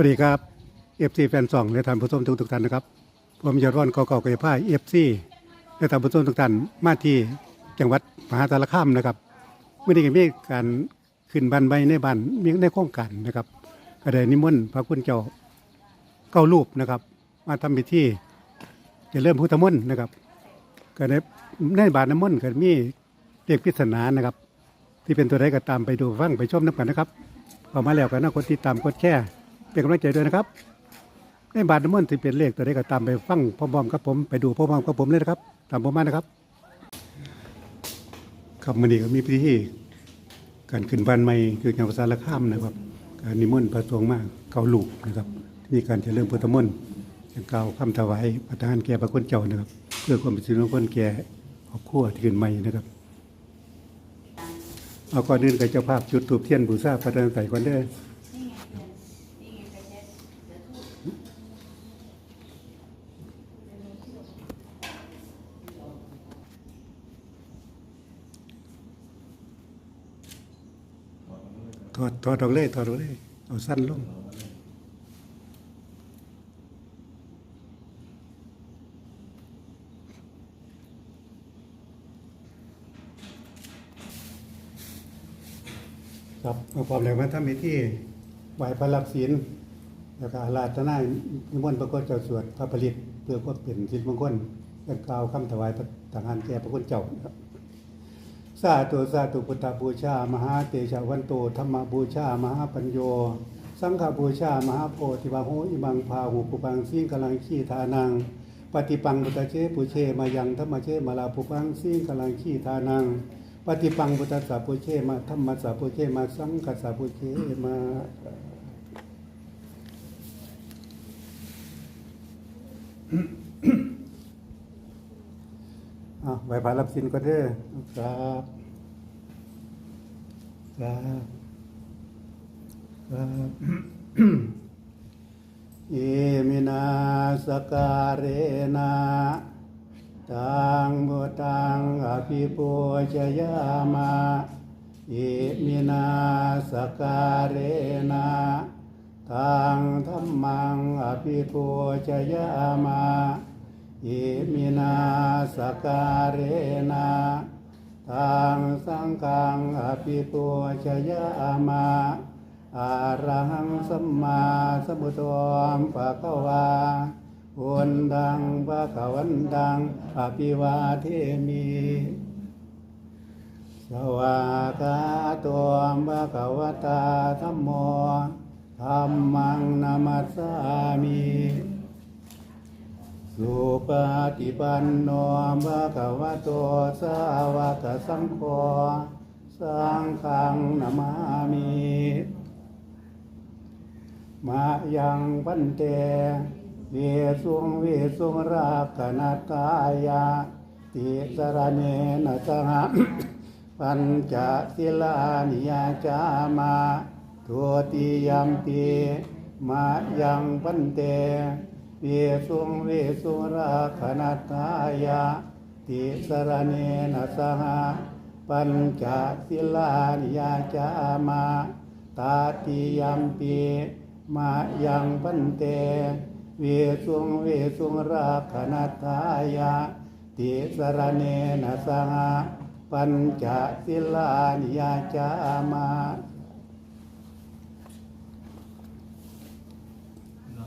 วัสดีครับเอฟซีแฟนสองและท่านผู้ชมทุกทุกท่านนะครับ ผมยอดร้อนเก่าๆกยผ้าเอฟซีและท่านผู้ชมทุกท่านมาที่จังหวัดมหาสารคามนะครับเมื่อนี้ก็มีการขึ้นบันไบในบ้านมีในโครงการนะครับก็ได้นิมนต์พระคุณเจ้าเก้ารูปนะครับ มาทำพิธีจะเริ่มพุทธมนต์นะครับก็ในในบาทน้ำมนต์ก็มีเรียกพิศนานะครับ ที่เป็นตัวใดก็ตามไปดูฟังไปชมน้ำกันนะครับเข้ามาแล้วกันนะกดติดตามกดแชร์ เป็นกำลังใจด้วยนะครับ ในบาทน้ำมันที่เป็นเลขตัวใดก็ตามไปฟังพร้อมๆกับผมไปดูพร้อมๆกับผมเลยนะครับ ตามผมมานะครับครับมันนี้ก็มีพิธีการขึ้นบ้านใหม่คือจังหวัดสารคามนะครับ การนิมนต์พระสงฆ์มาเกาลูกนะครับมีการเจริญพุทธมนต์กล่าวคำถวายประทานแก่พระคุณเจ้านะครับ เพื่อความเป็นสิริมงคลแก่ครอบครัวที่ขึ้นใหม่นะครับเอาก่อนอื่นก็เจ้าภาพจุดตูปเทียนบูชาพระธานใส่ก่อนเด้อ ถอดถอดออกเลยถอดออกเลยเอาสั้นลงครับเอาความแรงมาทำพิธีไหวพระรับศีลแล้วก็อาราธนานิมนต์พระโคเจ้าสวดพระผลิตเพื่อความเป็นสิริมงคลและกล่าวคำถวายพระทหารแก่พระคุณเจ้าครับ สาธุสาธุพุทธบูชา มหาเตชะวันโตธรรมบูชา มหาปัญโย สังฆบูชา มหาโพธิวาโหอิมังพาหุปุปังสิ่งกลังขี้ทานัง ปฏิปังพุทธเชปุเชมายังธรรมเชมาลาปุปังสิ่งกลังขี้ทานัง ปฏิปังพุทธสสะปุเชมาธรรมสสะปุเชมาสังฆสสะปุเชมาอะ ไหวพระรับสินก็เด้อครับครับครับเอมินาสการเรนาตังบุตังอภิปูชยามาเอมินาสการเรนาตังธรรมังอภิปูชยามา อิมินาสการเรนาทางสังฆังอภิปูชยามาอารังสัมมาสัมพุทโธปะคะวาอุนดังปะคะวันดังอภิวาเทมิสวากาตัวมะกวตาธัมโมธัมมังนามัสสามิ สุปฏิปันโนภะคะวะโตสาวกสังโฆสังฆังนามามิมายังพันเตเวสุงเวสุงราคณตายาติสรเนนะสหะปัญจศิลานิยาจามาทุติยมปีมายังพันเต เวสุงเวสุราคณตายาติสรเนนะสหะปัญจศิลานิยาจามาตาติยัมปีมายังพันเต เวสุงเวสุราคณตายาติสรเนนะสหะปัญจศิลานิยาจามา นะ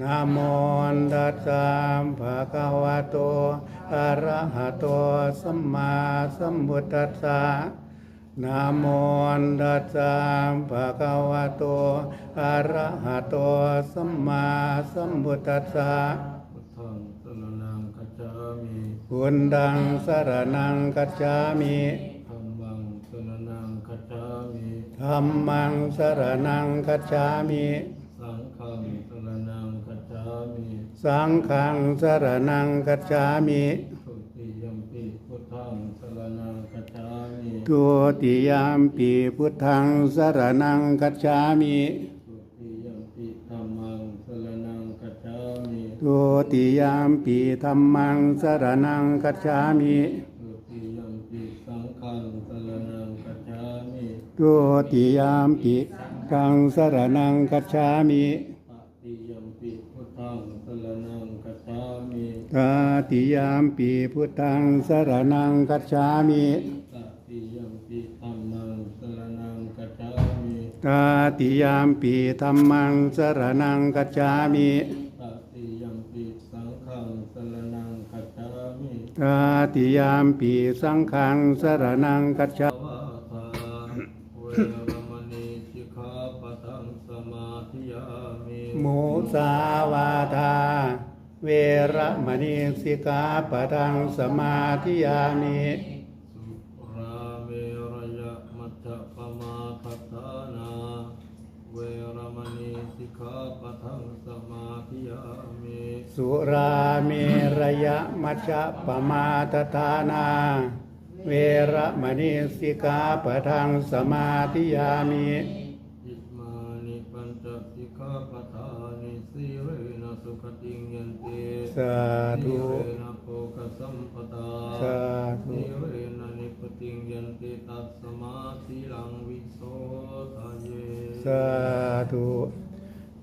นะโมตัสสะภะคะวะโต อะระหะโต สัมมาสัมพุทธัสสะนะโมตัสสะภะคะวะโต อะระหะโต สัมมาสัมพุทธัสสะพุทธังสรณังคัจฉามิคุณดังสรนังกัจจามิธัมมังสรณังคัจฉามิธรรมังสรนังกัจฉามิ สังฆังสรณังคัจฉามิสสังฆังสรณังกัจฉามิทุติยมปิพุทธังสรณังกัจฉามิทุติยามปีพุทธังสรณังกัจฉามิทุติยมปิธัมมังสรณังกัจฉามิทุติยามปีธรรมังสรณังกัจฉามิทุติยมปิสังฆังสรณังกัจฉามิทุติยามปีกังสรณังกัจฉามิตติยมปิพุ ทธังสรณังกัจฉามิตาติยามปีพุทธังสรณังกัจฉามิตติยมปิธัมมังสรณังกัจฉามิตาติยามปีธรรมังสรณังกัจฉามิตติยมปิสังฆังสรณังกัจฉามิตาติยามปีสังฆังสรณังกัจฉาภวะทาเวรม มิมุสาวาทา เวระมณีสิกขาปะทังสมาธิยามิสุราเมรยะมัจจปมาทัฏฐานา เวรมณีสิกขาปะทังสมาธิยามิสุราเมรยะมัชฌะปมาทฐานาเวระมณีสิกขาปะทังสมาธิยามิ นิสีเรนะสุขติงยันติสาธุสีเรนะโภคสัมปทาสาธุสีเรนะนิพติงยันติตัสมาธิลังวิโสทะเยสาธุ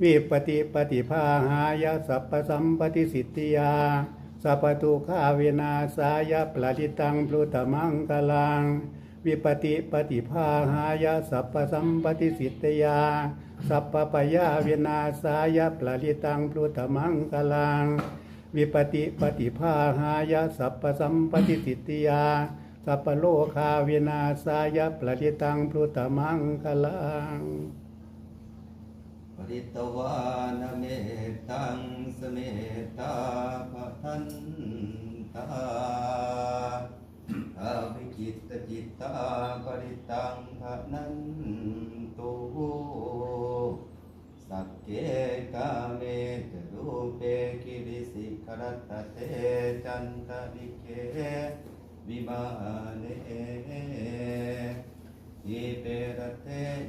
วิปติปฏิภาหายะสัพพสัมปติสิทธิยาสัพพทุขาเวนาสายะปลาติตังพลุตมังกลัง วิปติปฏิภาหายะสัพพสัมปติสิทธิยา สัพพปยาเวนาสายะปลาติตังพลุตมังกลัง วิปติปฏิภาหายะสัพพสัมปติสิทธิยา สัพพโลคาเวนาสายะปลาติตังพลุตมังกลังปริตวานเมตังสเมตาภทันตาอาวิจิตตจิตตาปริตังภนันตุสักเกกาเมตรูเปกิริสิกรัตเตจันต ริเกวิมาเนอิเปรเต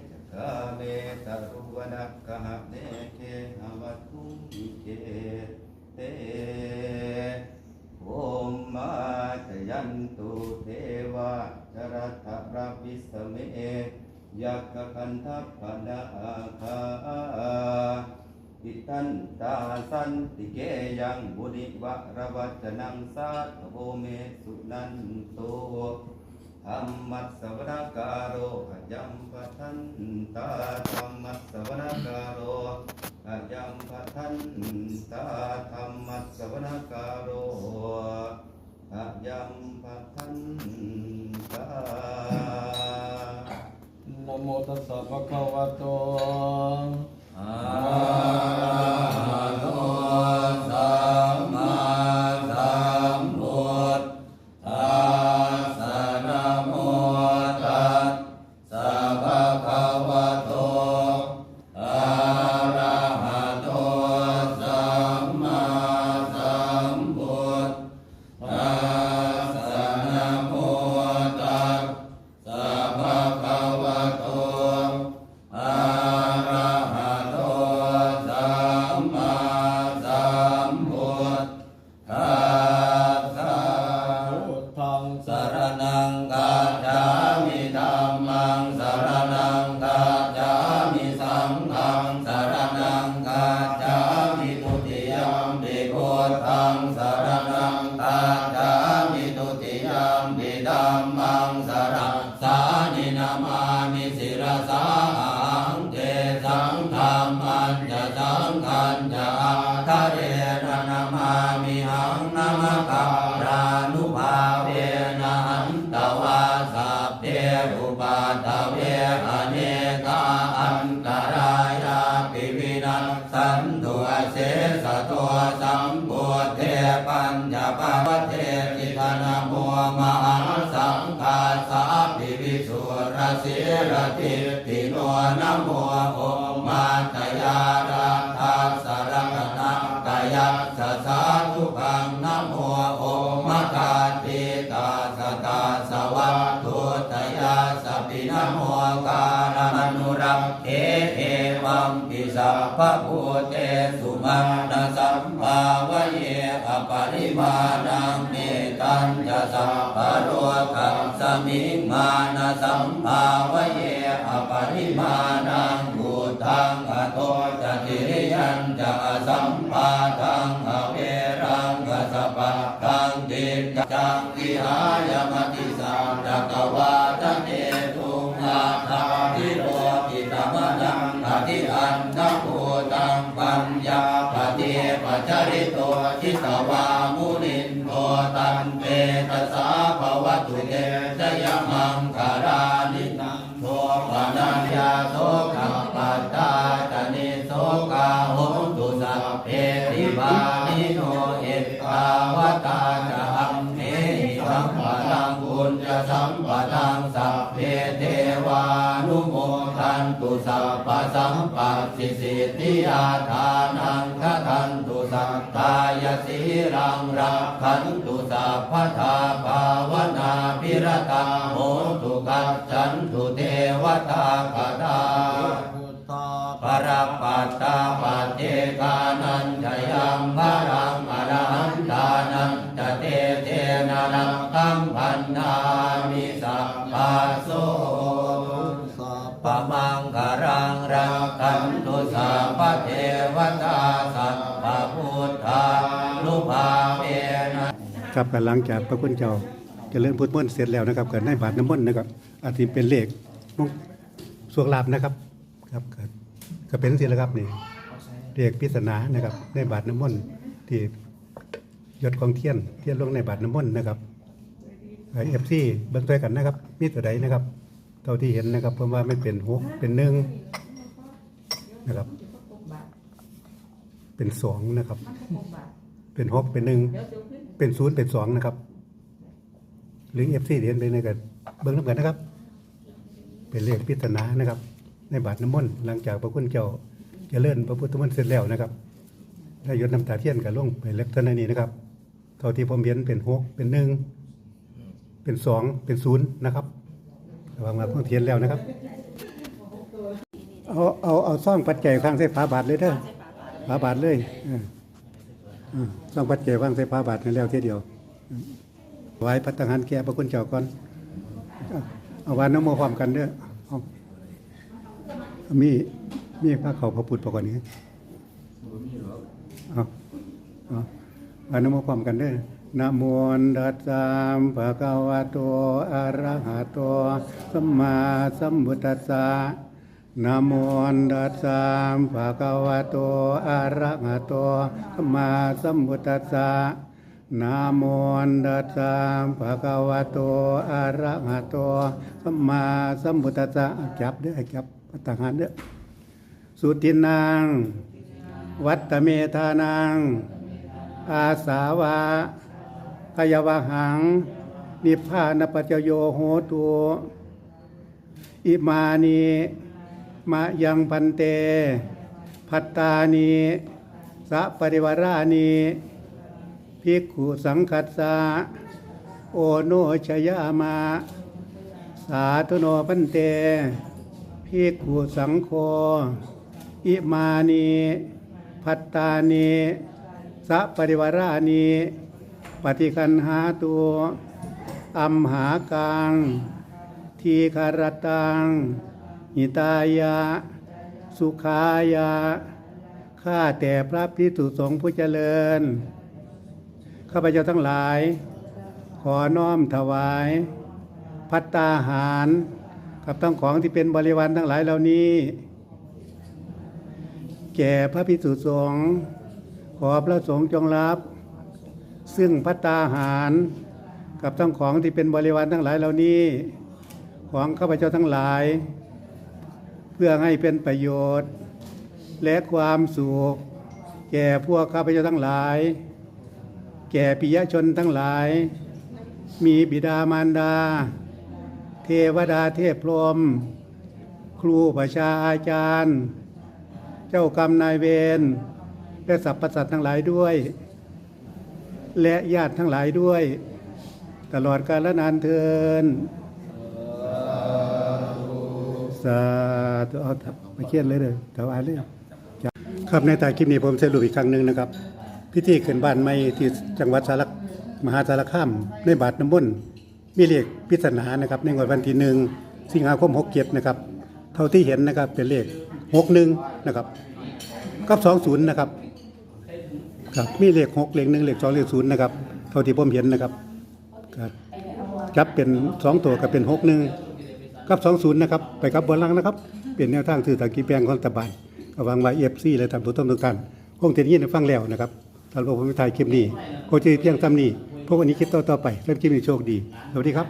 จักาเม ยักกะหะเนเกหะวัตุมิเกเตโอมมาจยักขคันทัพพนาคาอิตันตาสันติเกยังบุริวะระวัจนังสัตโวเมสุนันโตธรรมัสสวนการโรขยัมปทันตาธรรมัสสวนการโรขยัมปทันตาธรรมัสสวนการโรขยัมปทันตา นะโมตัสสะภะคะวะโต ธรรมันจะสังขันจะทะเรนะนามามิหังนามการานุภาเวนะหันตวาสัพเพอุปาทเวอเนกาอันตรายาปิวินัสสันตุเสสะตัวสัมปุเทปัญญาปาวเทติธนาโมมหาสังฆาสาปิวิสุรสิรติติโนนะโม พะโพเตสุมาณสัมภาวะเยอปริมาณังเมตัญจะสัพพะโรกัสสมิงมาณสัมภาวะเยอปริมาณ อาทานังคทันตุสัพพายสีรังรักขันตุสัพพทาภาวนาพิรตาโหตุกัจจันตุเทวตาคตา ครับหลังจากพระคุณเจ้าเจริญพุทธมนต์เสร็จแล้วนะครับเก็ได้บาทน้ำมนต์นะครับอาทิเป็นเลขมงสวงลาบนะครับครับก็ก็เป็นสิแล้วครับนี่เลขปริศนานะครับในบาทน้ำมนต์ที่ยศของเทียนเทียนลงในบาทน้ำมนต์นะครับเอฟซีเบิ้งตัวกันนะครับ มีตัวใดนะครับเท่าที่เห็นนะครับเพราะว่าไม่เป็นหกเป็นหนึ่งนะครับ เป็นสองนะครับ เป็นหกเป็นหนึ่ง เป็นศูนย์เป็นสองนะครับหรือเอฟซีเรียนไปในกันเบิ้งน้ำกันนะครับ เป็นเลขพิจารณานะครับ ในบาทน้ำมนต์หลังจากพระคุณเจ้าเจริญพระพุทธมนต์เสร็จแล้วนะครับได้ยศน้ำตาเทียนกับล่วงไปเล็กเท่านั้นนี้นะครับเท่าที่ผมเห็นเป็นหกเป็นหนึ่งเป็นสองเป็นศูนย์นะครับระวังมาเพิ่งเทียนแล้วนะครับ เอาเอาเอาซ่องปัจจัยข้างใส่ฝาบาทเลยเด้อฝาบาทเลยอ ต้องปัดเจว่างใส่ผ้าบาทนั่นแล้วทีเดียวไว้พัฒหารแก่พระคุณเจ้าก่อน เอาวานน้ำโมความกันเด้อมีมีพระเขาพระพุทธประกอบนี้เอาเอาวานน้ำโมความกันเด้อนะโมตัสสะภะคะวะโตอะระหะโตสัมมาสัมพุทธัสสะ นะโมตัสสะภะคะวะโต อะระหะโตสัมมาสัมพุทธัสสะนะโมตัสสะภะคะวะโต อะระหะโตสัมมาสัมพุทธัสสะจับเด้อจับปัตตหารเด้อ สุตินังวัตตเมธานังอาสาวะพยวะหัง นิพพานปัจโยโหตุ อิมานี มะยังพันเต พัตตานีสัปริวารานีภิกขุสังคัสสะโอโนชยามา สาธุโนพันเตภิกขุสังโฆอิมานีพัตตานีสัปริวารานีปฏิคันหาตัวอัมหากังทีคารตัง หิตายะ สุขายะ ข้าแต่พระพิสุสงฆ์ผู้เจริญ ข้าพเจ้าทั้งหลาย ขอน้อมถวาย พัตตาหาร กับทั้งของที่เป็นบริวารทั้งหลายเหล่านี้ แก่พระพิสุสงฆ์ขอพระสงฆ์จงรับ ซึ่งพัตตาหาร กับทั้งของที่เป็นบริวารทั้งหลายเหล่านี้ ของข้าพเจ้าทั้งหลาย เพื่อให้เป็นประโยชน์ และความสุขแก่พวกข้าพเจ้าทั้งหลาย แก่ปิยชนทั้งหลาย มีบิดามารดา เทวดาเทพพรหมครูประชาอาจารย์ เจ้ากรรมนายเวรและสรรพสัตว์ทั้งหลายด้วย และญาติทั้งหลายด้วย ตลอดกาลนานเทิน สาธุเอาไปเขียนเลยเลยถวายเลยครับในตาคลิปนี้ผมสรุปอีกครั้งหนึ่งนะครับ พิธีขึ้นบ้านใหม่ที่จังหวัดสารมหาสารคามในบาทน้ำมนต์มีเลขปริศนานะครับ ในงวดวันที่หนึ่งสิงหาคมหกเจ็ดนะครับ เท่าที่เห็นนะครับเป็นเลขหกหนึ่งนะครับกับสองศูนย์นะครับครับมีเลขหกเลขหนึ่งเลขสองเลขศูนย์นะครับเท่าที่ผมเห็นนะครับครับจับเป็นสองตัวกับเป็นหกหนึ่ง กับสองศูนย์นะครับ ไปกับบนล่างนะครับ เป็นแนวทางสื่อตะกี้แปลงของรัฐบาลก็วางไว้เอฟซีและทำผู้ต้มทุกท่านคงจะได้ยินได้ฟังแล้วนะครับสำหรับผมไปถ่ายคลิปนี้โคจิเพียงซ้ำนี้พวกวันนี้คลิปต่อๆไปเริ่มคลิปนี้โชคดีสวัสดีครับ